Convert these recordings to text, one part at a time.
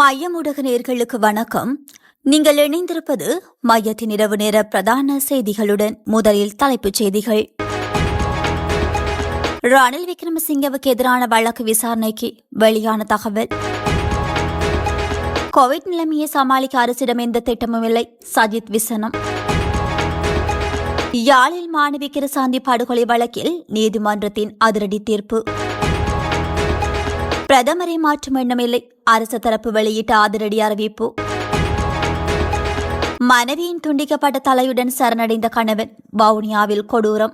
மையம் ஊடக நேர்களுக்கு வணக்கம். நீங்கள் இணைந்திருப்பது மையத்தின் இரவு நேர பிரதான செய்திகளுடன் முதலில் தலைப்புச் செய்திகள். ரணில் விக்ரமசிங்கவுக்கு எதிரான வழக்கு விசாரணைக்கு வெளியான தகவல். கோவிட் நிலைமையை சமாளிக்க அரசிடம் எந்த திட்டமும் இல்லை. சஜித் விசனம். யாழில் மாணவி கிருசாந்தி படுகொலை வழக்கில் நீதிமன்றத்தின் அதிரடி தீர்ப்பு. பிரதமரை மாற்றும் எண்ணமில்லை அரசு தரப்பு வெளியிட்ட அதிரடி அறிவிப்பு. மனைவியின் துண்டிக்கப்பட்ட தலையுடன் சரணடைந்த கணவன் வவுனியாவில் கொடூரம்.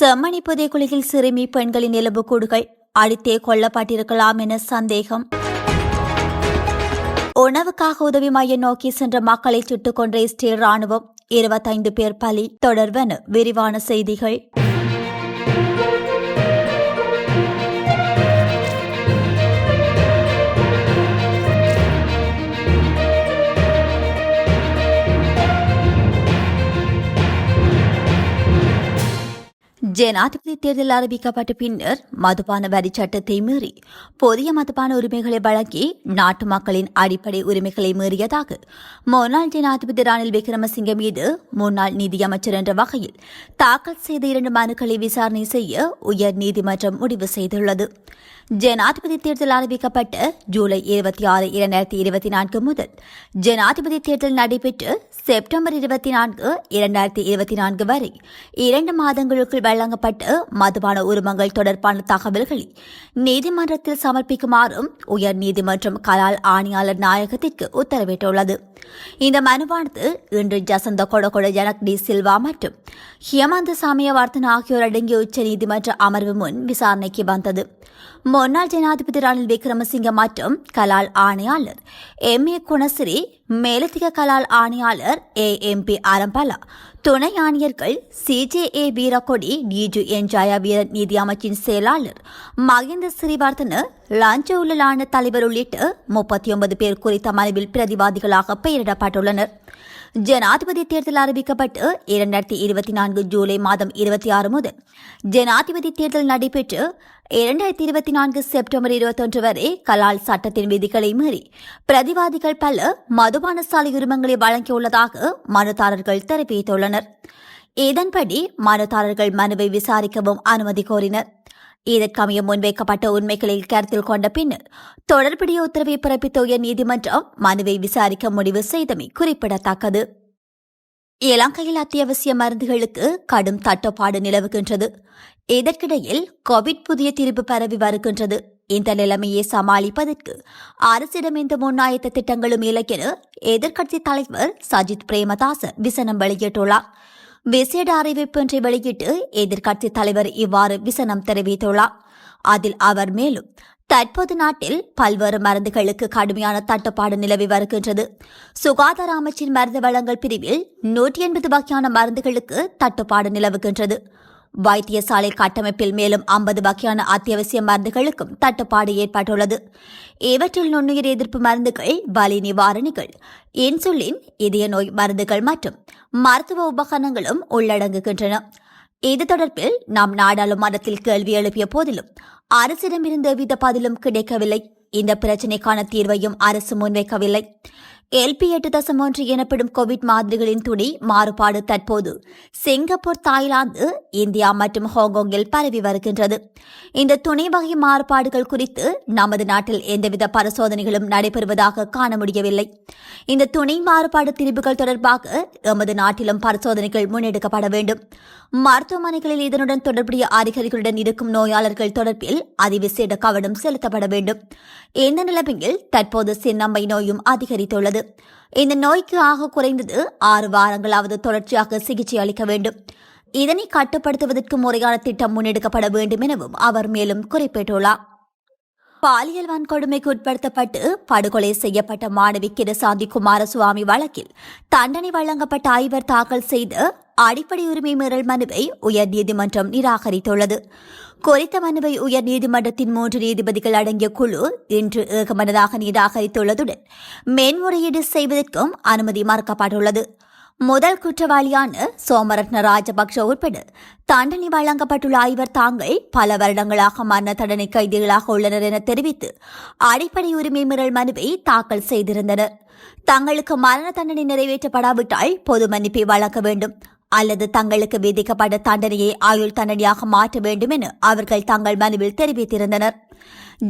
செம்மணி புதைக்குழியில் சிறுமி பெண்களின் எலும்புக்கூடுகள் அடித்தே கொல்லப்பட்டிருக்கலாம் என சந்தேகம். உணவுக்காக உதவி மையம் நோக்கி சென்ற மக்களை சுட்டுக் கொன்ற இஸ்ரேல் ராணுவம் இருபத்தைந்து பேர் பலி. தொடர்வன விரிவான செய்திகள். ஜனாதிபதி தேர்தல் அறிவிக்கப்பட்ட பின்னர் மதுபான வரி சட்டத்தை மீறி புதிய மதுபான உரிமைகளை வழங்கி நாட்டு மக்களின் அடிப்படை உரிமைகளை மீறியதாக முன்னாள் ஜனாதிபதி ரணில் விக்ரமசிங்க மீது முன்னாள் நிதியமைச்சர் என்ற வகையில் தாக்கல் செய்த இரண்டு மனுக்களை விசாரணை செய்ய உயர் நீதிமன்றம் முடிவு செய்துள்ளது. ஜனாதிபதி தேர்தல் அறிவிக்கப்பட்டு ஜூலை இருபத்தி ஆறு இரண்டாயிரத்தி இருபத்தி நான்கு முதல் ஜனாதிபதி தேர்தல் நடைபெற்று செப்டம்பர் இருபத்தி நான்கு இரண்டாயிரத்தி இருபத்தி நான்கு வரை இரண்டு மாதங்களுக்குள் வழங்கப்பட்டு மதுபான உரிமங்கள் தொடர்பான தகவல்களை நீதிமன்றத்தில் சமர்ப்பிக்குமாறும் உயர் நீதிமன்றம் கலால் ஆணையாளர் நாயகத்திற்கு உத்தரவிட்டுள்ளது. இந்த மனுவானது இன்று ஜசந்த கொடகொட ஜனக் டி சில்வா மற்றும் ஹியமந்த சாமியவர்த்தன் ஆகியோர் அடங்கிய உச்ச நீதிமன்ற அமர்வு முன் விசாரணைக்கு வந்தது. முன்னாள் ஜனாதிபதி ரணில் விக்ரமசிங்க மற்றும் கலால் ஆணையாளர் எம். ஏ. குணசிரி மேலதிக கலால் ஆணையாளர் ஏ. எம். பி. அரம்பலா துணை ஆணையர்கள் சிஜேஏ வீரக்கொடி டிஜு என் ஜயா வீரன் நீதி அமைச்சின் செயலாளர் மகேந்திர ஸ்ரீவர்தன லஞ்ச ஊழலான தலைவர் உள்ளிட்ட முப்பத்தி ஒன்பது பேர் குறித்த மனுவில் பிரதிவாதிகளாக பெயரிடப்பட்டுள்ளனர். ஜனாதிபதி தேர்தல் அறிவிக்கப்பட்டு இரண்டாயிரத்தி இருபத்தி நான்கு ஜூலை மாதம் இருபத்தி ஆறு முதல் ஜனாதிபதி தேர்தல் நடைபெற்று இரண்டாயிரத்தி இருபத்தி நான்கு செப்டம்பர் இருபத்தொன்று வரை கலால் சட்டத்தின் விதிகளை மீறி பிரதிவாதிகள் பல மதுபான சாலை உரிமங்களை வழங்கியுள்ளதாக மனுதாரர்கள் தெரிவித்துள்ளனர். இதன்படி மனுதாரர்கள் மனுவை விசாரிக்கவும் அனுமதி கோரினர். இதற்கமைய முன்வைக்கப்பட்ட உண்மைகளை கருத்தில் கொண்ட பின்னர் தொடர்புடைய உத்தரவை பிறப்பித்த உயர் நீதிமன்றம் மனுவை விசாரிக்க முடிவு செய்தமை குறிப்பிடத்தக்கது. இலங்கையில் அத்தியாவசிய மருந்துகளுக்கு கடும் தட்டுப்பாடு நிலவுகின்றது. இதற்கிடையில் கோவிட் புதிய தீர்ப்பு பரவி வருகின்றது. இந்த நிலைமையை சமாளிப்பதற்கு அரசிடம் இந்த முன்னாயத்த திட்டங்களும் இல்லை என எதிர்க்கட்சித் தலைவர் சஜித் பிரேமதாச விசனம் வெளியிட்டுள்ளார். விசேட அறிவிப்பொன்றை வெளியிட்டு எதிர்க்கட்சித் தலைவர் இவ்வாறு விசனம் தெரிவித்துள்ளார். அதில் அவர் மேலும் தற்போது நாட்டில் பல்வேறு மருந்துகளுக்கு கடுமையான தட்டுப்பாடு நிலவி வருகின்றது. சுகாதார அமைச்சின் மருந்து வழங்கல் பிரிவில் நூற்றி எண்பது வகையான மருந்துகளுக்கு தட்டுப்பாடு நிலவுகின்றது. வைத்தியசாலை கட்டமைப்பில் மேலும் ஐம்பது வகையான அத்தியாவசிய மருந்துகளுக்கும் தட்டுப்பாடு ஏற்பட்டுள்ளது. இவற்றில் நுண்ணுயிர் எதிர்ப்பு மருந்துகள் வலி நிவாரணிகள் இன்சுலின் இதய நோய் மருந்துகள் மற்றும் மருத்துவ உபகரணங்களும் உள்ளடங்குகின்றன. இது தொடர்பில் நாம் நாடாளுமன்றத்தில் கேள்வி எழுப்பிய போதிலும் அரசிடமிருந்து எவ்வித பதிலும் கிடைக்கவில்லை. இந்த பிரச்சினைக்கான தீர்வையும் அரசு முன்வைக்கவில்லை. எல்பி எட்டு தசம் ஒன்று எனப்படும் கோவிட் மாதிரிகளின் துணை மாறுபாடு தற்போது சிங்கப்பூர் தாய்லாந்து இந்தியா மற்றும் ஹாங்காங்கில் பரவி வருகின்றது. இந்த துணை வகை மாறுபாடுகள் குறித்து நமது நாட்டில் எந்தவித பரிசோதனைகளும் நடைபெறுவதாக காண முடியவில்லை. இந்த துணை மாறுபாடு திரிவுகள் தொடர்பாக எமது நாட்டிலும் பரிசோதனைகள் முன்னெடுக்கப்பட வேண்டும். மருத்துவமனைகளில் இதனுடன் தொடர்புடைய அறிகுறிகளுடன் இருக்கும் நோயாளர்கள் தொடர்பில் அதிவிசேட கவனம் செலுத்தப்பட வேண்டும். இந்த நிலைமையில் தற்போது சின்னம்மை நோயும் அதிகரித்துள்ளது. இந்த நோய்க்கு ஆக குறைந்தது ஆறு வாரங்களாவது தொடர்ச்சியாக சிகிச்சை அளிக்க வேண்டும். இதனை கட்டுப்படுத்துவதற்கு முறையான திட்டம் முன்னெடுக்கப்பட வேண்டும் எனவும் அவர் மேலும் குறிப்பிட்டுள்ளார். பாலியல் வன்கொடுமைக்கு உட்படுத்தப்பட்டு படுகொலை செய்யப்பட்ட மாணவி கிருசாந்தி குமாரசுவாமி வழக்கில் தண்டனை வழங்கப்பட்ட ஐவர் தாக்கல் செய்த அடிப்படை உரிமை மீறல் மனுவை உயர்நீதிமன்றம் நிராகரித்துள்ளது. குறித்த மனுவை உயர்நீதிமன்றத்தின் மூன்று நீதிபதிகள் அடங்கிய குழு இன்று ஏகமனதாக நிராகரித்துள்ளதுடன் மேன்முறையீடு செய்வதற்கும் அனுமதி மறுக்கப்பட்டுள்ளது. முதல் குற்றவாளியான சோமரத்ன ராஜபக்ஷ உட்பட தண்டனை வழங்கப்பட்டுள்ள ஐவர் தாங்கள் பல வருடங்களாக மரண தண்டனை கைதிகளாக உள்ளனர் என தெரிவித்து அடிப்படை உரிமை மீறல் மனுவை தாக்கல் செய்திருந்தனர். தங்களுக்கு மரண தண்டனை நிறைவேற்றப்படாவிட்டால் பொது மன்னிப்பை வழங்க வேண்டும். அல்லது தங்களுக்கு விதிக்கப்பட்ட தண்டனையை ஆயுள் தண்டனையாக மாற்ற வேண்டும் என அவர்கள் தங்கள் மனுவில் தெரிவித்திருந்தனர்.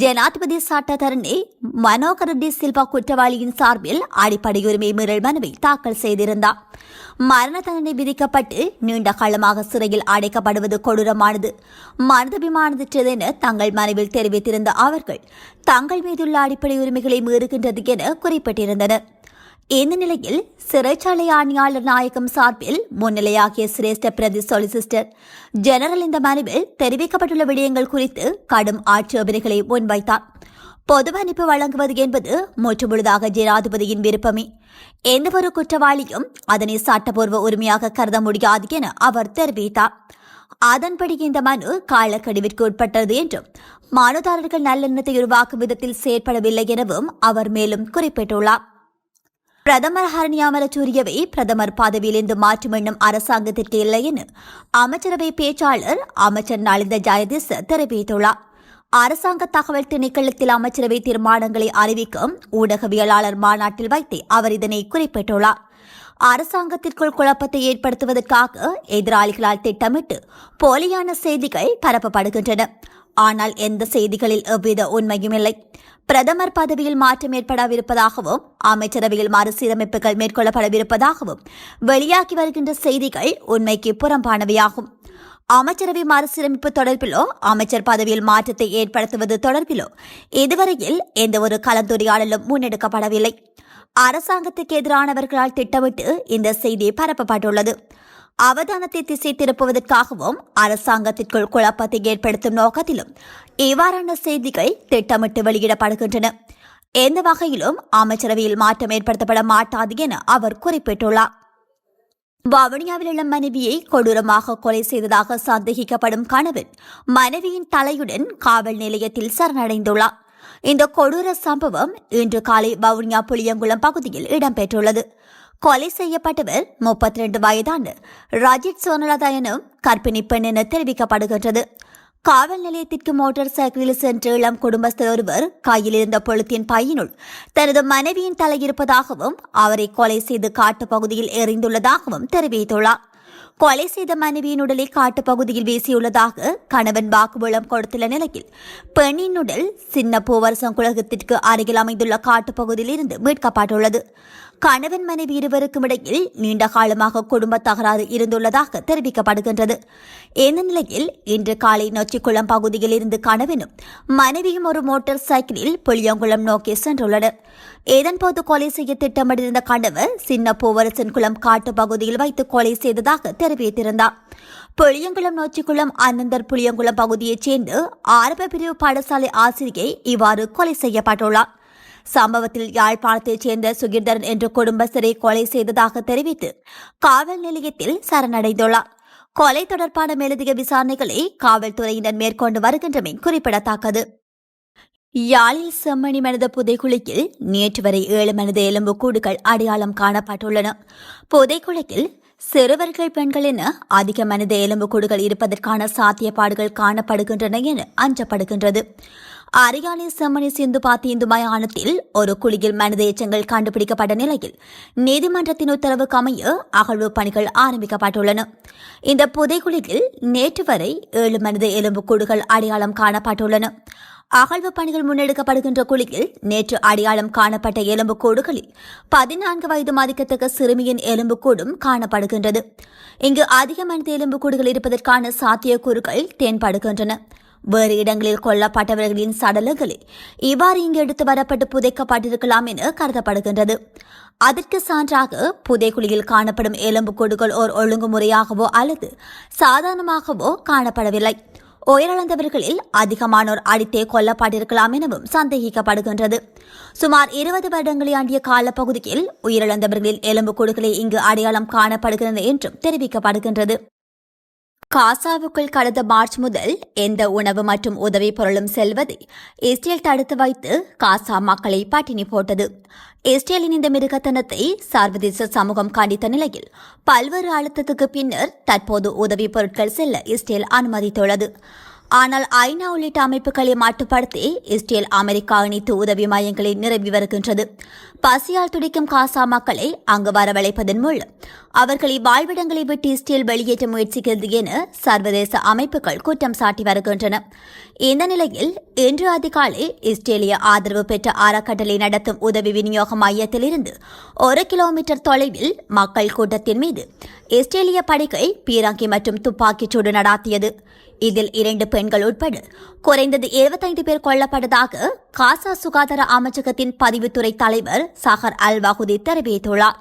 ஜனாதிபதி சட்டத்தரணி மனோகர் டி சில்வா குற்றவாளியின் சார்பில் அடிப்படை உரிமை மீறல் மனுவை தாக்கல் செய்திருந்தார். மரண தண்டனை விதிக்கப்பட்டு நீண்ட காலமாக சிறையில் அடைக்கப்படுவது கொடூரமானது. மனிதபிமானதற்றது என தங்கள் மனுவில் தெரிவித்திருந்த அவர்கள் தங்கள் மீதுள்ள அடிப்படை உரிமைகளை மீறுகின்றது என குறிப்பிட்டிருந்தனர். இந்த நிலையில் சிறைச்சாலை ஆணையாளர் நாயகம் சார்பில் முன்னிலையாகிய சிரேஷ்ட பிரதி சொலிசிஸ்டர் ஜெனரல் இந்த மனுவில் தெரிவிக்கப்பட்டுள்ள விடயங்கள் குறித்து கடும் ஆட்சேபனைகளை முன்வைத்தார். பொது மன்னிப்பு வழங்குவது என்பது முற்றுமுழுதாக ஜனாதிபதியின் விருப்பமே. எந்தவொரு குற்றவாளியும் அதனை சட்டப்பூர்வ உரிமையாக கருத முடியாது என அவர் தெரிவித்தார். அதன்படி இந்த மனு காலக்கடிவிற்கு உட்பட்டது என்றும் மனுதாரர்கள் நல்லெண்ணத்தை உருவாக்கும் விதத்தில் செயற்படவில்லை எனவும் அவர் மேலும் குறிப்பிட்டுள்ளார். பிரதமர் ஹரணியாமல சூரியவை பிரதமர் பதவியிலிருந்து மாற்றும் எண்ணும் அரசாங்கத்திற்கு இல்லை என அமைச்சரவை பேச்சாளர் அமைச்சர் நலிந்த ஜெயதிஸ் தெரிவித்துள்ளார். அரசாங்க தகவல் திணைக்களத்தில் அமைச்சரவை தீர்மானங்களை அறிவிக்கும் ஊடகவியலாளர் மாநாட்டில் வைத்தே அவர் இதனை குறிப்பிட்டுள்ளார். அரசாங்கத்திற்குள் குழப்பத்தை ஏற்படுத்துவதற்காக எதிராளிகளால் திட்டமிட்டு போலியான செய்திகள் பரப்பப்படுகின்றன. ஆனால் எந்த செய்திகளில் எவ்வித உண்மையும் இல்லை. பிரதமர் பதவியில் மாற்றம் ஏற்படவிருப்பதாகவும் அமைச்சரவையில் மறுசீரமைப்புகள் மேற்கொள்ளப்படவிருப்பதாகவும் வெளியாகி வருகின்ற செய்திகள் உண்மைக்கு புறம்பானவையாகும். அமைச்சரவை மறுசீரமைப்பு தொடர்பிலோ அமைச்சர் பதவியில் மாற்றத்தை ஏற்படுத்துவது தொடர்பிலோ இதுவரையில் எந்தவொரு கலந்துரையாடலும் முன்னெடுக்கப்படவில்லை. அரசாங்கத்துக்கு எதிரானவர்களால் திட்டமிட்டு இந்த செய்தி பரப்பப்பட்டுள்ளது. அவதானத்தை திசை திருப்புவதற்காகவும் அரசாங்கத்திற்குள் குழப்பத்தை ஏற்படுத்தும் நோக்கத்திலும் இவ்வாறான செய்திகள் திட்டமிட்டு வெளியிடப்படுகின்றன. எந்த வகையிலும் அமைச்சரவையில் மாற்றம் ஏற்படுத்தப்பட மாட்டாது என அவர் குறிப்பிட்டுள்ளார். வவுனியாவில் உள்ள மனைவியை கொடூரமாக கொலை செய்ததாக சந்தேகிக்கப்படும் கணவன் மனைவியின் தலையுடன் காவல் நிலையத்தில் சரணடைந்துள்ளார். இந்த கொடூர சம்பவம் இன்று காலை வவுனியா புளியங்குளம் பகுதியில் இடம்பெற்றுள்ளது. கொலை செய்யப்பட்டவர் முப்பத்தி ரெண்டு வயதான ரஜித் சோனலதா எனும் கர்ப்பிணி பெண் என தெரிவிக்கப்படுகின்றது. காவல் நிலையத்திற்கு மோட்டார் சைக்கிளில் சென்ற இளம் குடும்பஸ்தர் ஒருவர் கையில் இருந்த பொழுத்தின் பையினுள் தனது மனைவியின் தலை இருப்பதாகவும் அவரை கொலை செய்து காட்டுப்பகுதியில் எறிந்துள்ளதாகவும் தெரிவித்துள்ளார். கொலை செய்த மனைவியின் உடலை காட்டுப்பகுதியில் வீசியுள்ளதாக கணவன் வாக்குமூலம் கொடுத்துள்ள நிலையில் பெண்ணின் உடல் சின்ன பூவரசம் குலகத்திற்கு அருகில் அமைந்துள்ள காட்டுப்பகுதியில் இருந்து மீட்கப்பட்டுள்ளது. கணவன் மனைவி இருவருக்கும் இடையில் நீண்ட காலமாக குடும்ப தகராறு இருந்துள்ளதாக தெரிவிக்கப்படுகின்றது. இந்த நிலையில் இன்று காலை நொச்சிக்குளம் பகுதியில் இருந்து கணவனும் மனைவியும் ஒரு மோட்டார் சைக்கிளில் புளியங்குளம் நோக்கி சென்றுள்ளனர். இதன்போது கொலை செய்ய திட்டமிட்டிருந்த கணவர் சின்ன பூவரசன் குளம் காட்டு பகுதியில் வைத்து கொலை செய்ததாக தெரிவித்திருந்தார். புளியங்குளம் நோச்சிக்குளம் அனந்தர் புளியங்குளம் பகுதியைச் சேர்ந்து ஆரம்ப பிரிவு பாடசாலை ஆசிரியை இவ்வாறு கொலை செய்யப்பட்டுள்ளார். சம்பவத்தில் யாழ்ப்பாணத்தைச் சேர்ந்த சுகிர்தரன் என்ற குடும்பஸ்தரை கொலை செய்ததாக தெரிவித்து காவல் நிலையத்தில் சரணடைந்துள்ளார். கொலை தொடர்பான மேலதிக விசாரணைகளை காவல்துறையினர் மேற்கொண்டு வருகின்றமை குறிப்பிடத்தக்கது. யாழில் செம்மணி மனித புதைக்குழியில் நேற்று வரை ஏழு மனித எலும்புக்கூடுகள் அடையாளம் காணப்பட்டுள்ளன. புதைக்குழியில் சிறுவர்கள் பெண்கள் என அதிக மனித எலும்புக்கூடுகள் இருப்பதற்கான சாத்தியப்பாடுகள் காணப்படுகின்றன என அஞ்சப்படுகின்றது. அரியானை செம்மணி சிந்து பாத்தி இந்து மயானத்தில் ஒரு குழியில் மனித எச்சங்கள் கண்டுபிடிக்கப்பட்ட நிலையில் நீதிமன்றத்தின் உத்தரவுக்கு அமைய அகழ்வு பணிகள் ஆரம்பிக்கப்பட்டுள்ளன. இந்த புதைக்குழியில் நேற்று வரை ஏழு மனித எலும்புக்கூடுகள் அடையாளம் காணப்பட்டுள்ளன. அகழ்வு பணிகள் முன்னெடுக்கப்படுகின்ற குழியில் நேற்று அடையாளம் காணப்பட்ட எலும்புக்கூடுகளில் பதினான்கு வயது மதிக்கத்தக்க சிறுமியின் எலும்புக்கூடும் காணப்படுகின்றது. இங்கு அதிக மனித எலும்புக்கூடுகள் இருப்பதற்கான சாத்தியக்கூறுகள் தென்படுகின்றன. வேறு இடங்களில் கொல்லப்பட்டவர்களின் சடலங்களை இவ்வாறு இங்கு எடுத்து வரப்பட்டு புதைக்கப்பட்டிருக்கலாம் என கருதப்படுகின்றது. அதற்கு சான்றாக புதைக்குழியில் காணப்படும் எலும்புக்கூடுகள் ஓர் ஒழுங்குமுறையாகவோ அல்லது சாதாரணமாகவோ காணப்படவில்லை. உயிரிழந்தவர்களில் அதிகமானோர் அடித்தே கொல்லப்பட்டிருக்கலாம் எனவும் சந்தேகிக்கப்படுகின்றது. சுமார் இருபது வருடங்களை ஆண்டிய காலப்பகுதியில் உயிரிழந்தவர்களில் எலும்புக்கூடுகளே இங்கு அடையாளம் காணப்படுகிறது என்றும் தெரிவிக்கப்படுகின்றது. காசாவுக்குள் கடந்த மார்ச் முதல் எந்த உணவு மற்றும் உதவி பொருளும் செல்வதை இஸ்ரேல் தடுத்து வைத்து காசா மக்களை பட்டினி போட்டது. இஸ்ரேலின் இந்த மிருகத்தனத்தை சர்வதேச சமூகம் கண்டித்த நிலையில் பல்வேறு அழுத்தத்துக்கு பின்னர் தற்போது உதவி பொருட்கள் செல்ல இஸ்ரேல் அனுமதித்துள்ளது. ஆனால் ஐநா உள்ளிட்ட அமைப்புகளை மட்டுப்படுத்தி இஸ்ரேல் அமெரிக்கா இணைத்து உதவி மையங்களை நிரம்பி வருகின்றது. பசியால் துடிக்கும் காசா மக்களை அங்கு வரவழைப்பதன் மூலம் அவர்களை வாழ்விடங்களை விட்டு இஸ்ரேல் வெளியேற்ற முயற்சிக்கிறது என சர்வதேச அமைப்புகள் குற்றம் சாட்டி வருகின்றன. இந்த நிலையில் இன்று அதிகாலை இஸ்ரேலிய ஆதரவு பெற்ற அறக்கட்டளை நடத்தும் உதவி விநியோக மையத்திலிருந்து ஒரு கிலோமீட்டர் தொலைவில் மக்கள் கூட்டத்தின் மீது இஸ்ரேலிய படைகள் பீராங்கி மற்றும் துப்பாக்கிச்சூடு நடாத்தியது. இதில் இரண்டு பெண்கள் உட்பட குறைந்தது இருபத்தைந்து பேர் கொல்லப்பட்டதாக காசா சுகாதார அமைச்சகத்தின் பதிவுத்துறை தலைவர் சஹர் அல் வகுதி தெரிவித்துள்ளார்.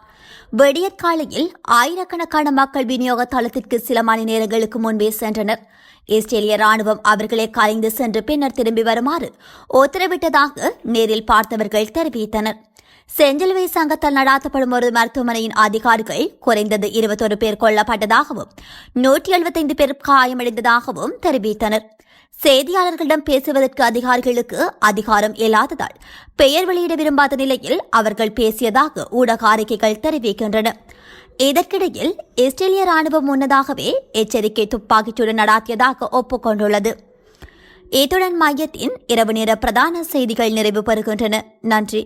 விடியற்காலையில் ஆயிரக்கணக்கான மக்கள் விநியோக தளத்திற்கு சில மணி நேரங்களுக்கு முன்பே சென்றனர். இஸ்ரேலிய ராணுவம் அவர்களை கலைந்து சென்று பின்னர் திரும்பி வருமாறு உத்தரவிட்டதாக நேரில் பார்த்தவர்கள் தெரிவித்தனர். செஞ்சிலுவை சங்கத்தால் நடாத்தப்படும் ஒரு மருத்துவமனையின் அதிகாரிகள் குறைந்தது இருபத்தொரு பேர் கொல்லப்பட்டதாகவும் நூற்றி எழுபத்தைந்து பேர் காயமடைந்ததாகவும் தெரிவித்தனர். செய்தியாளர்களிடம் பேசுவதற்கு அதிகாரிகளுக்கு அதிகாரம் இல்லாததால் பெயர் வெளியிட விரும்பாத நிலையில் அவர்கள் பேசியதாக ஊடக அறிக்கைகள் தெரிவிக்கின்றன. இதற்கிடையில் இஸ்ரேலிய ராணுவம் முன்னதாகவே எச்சரிக்கை துப்பாக்கிச்சூடு நடாத்தியதாக ஒப்புக்கொண்டுள்ளது. இத்துடன் மையத்தின் இரவு நேர பிரதான செய்திகள் நிறைவு பெறுகின்றன. நன்றி.